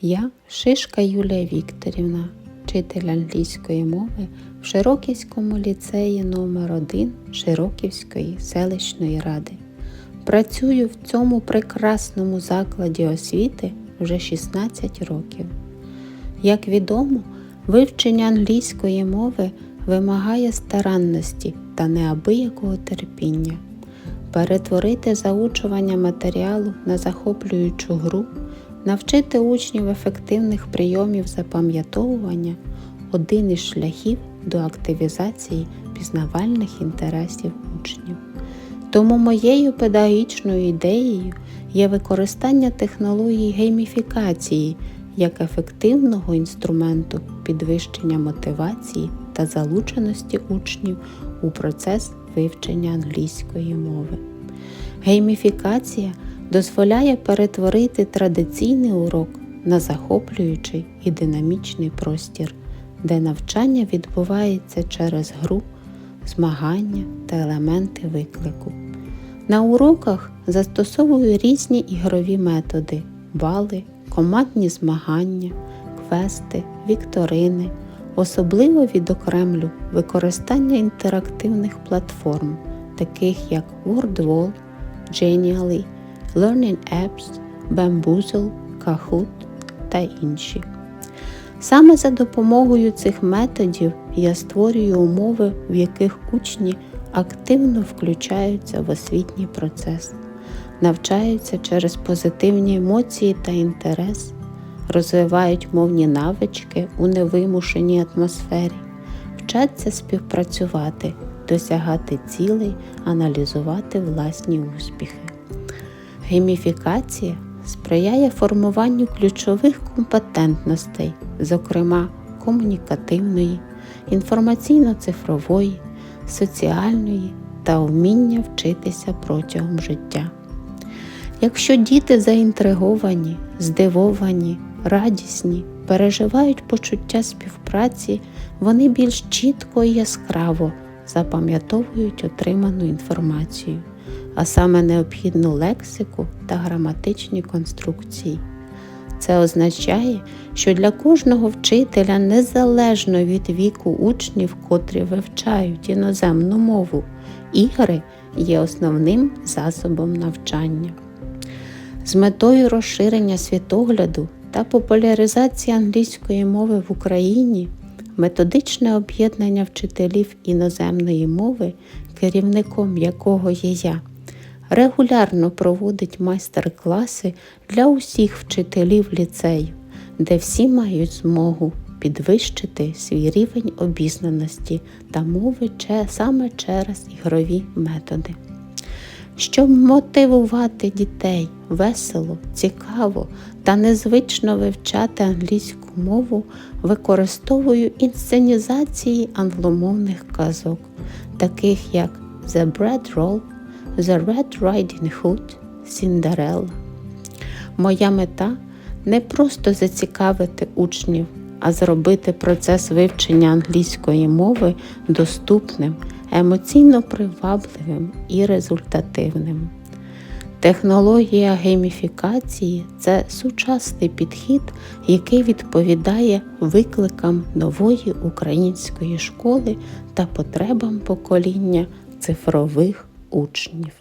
Я Шишка Юлія Вікторівна, вчитель англійської мови в Широківському ліцеї номер 1 Широківської селищної ради. Працюю в цьому прекрасному закладі освіти вже 16 років. Як відомо, вивчення англійської мови вимагає старанності та неабиякого терпіння. Перетворити заучування матеріалу на захоплюючу гру, навчити учнів ефективних прийомів запам'ятовування один із шляхів до активізації пізнавальних інтересів учнів. Тому моєю педагогічною ідеєю є використання технології гейміфікації як ефективного інструменту підвищення мотивації та залученості учнів у процес вивчення англійської мови. Гейміфікація дозволяє перетворити традиційний урок на захоплюючий і динамічний простір, де навчання відбувається через гру, змагання та елементи виклику. На уроках застосовую різні ігрові методи, бали, командні змагання, квести, вікторини. Особливо відокремлю використання інтерактивних платформ, таких як WordWall, Genially, Learning Apps, Bamboozle, Kahoot та інші. Саме за допомогою цих методів я створюю умови, в яких учні активно включаються в освітній процес, навчаються через позитивні емоції та інтерес, розвивають мовні навички у невимушеній атмосфері, вчаться співпрацювати, досягати цілей, аналізувати власні успіхи. Гейміфікація сприяє формуванню ключових компетентностей, зокрема комунікативної, інформаційно-цифрової, соціальної та вміння вчитися протягом життя. Якщо діти заінтриговані, здивовані, радісні, переживають почуття співпраці, вони більш чітко і яскраво запам'ятовують отриману інформацію, а саме необхідну лексику та граматичні конструкції. Це означає, що для кожного вчителя, незалежно від віку учнів, котрі вивчають іноземну мову, ігри є основним засобом навчання. З метою розширення світогляду та популяризації англійської мови в Україні методичне об'єднання вчителів іноземної мови, керівником якого є я, регулярно проводить майстер-класи для усіх вчителів ліцею, де всі мають змогу підвищити свій рівень обізнаності та мови саме через ігрові методи. Щоб мотивувати дітей весело, цікаво та незвично вивчати англійську мову, використовую інсценізації англомовних казок, таких як The Bread Roll, The Red Riding Hood, Cinderella. Моя мета не просто зацікавити учнів, а зробити процес вивчення англійської мови доступним емоційно привабливим і результативним. Технологія гейміфікації це сучасний підхід, який відповідає викликам нової української школи та потребам покоління цифрових учнів.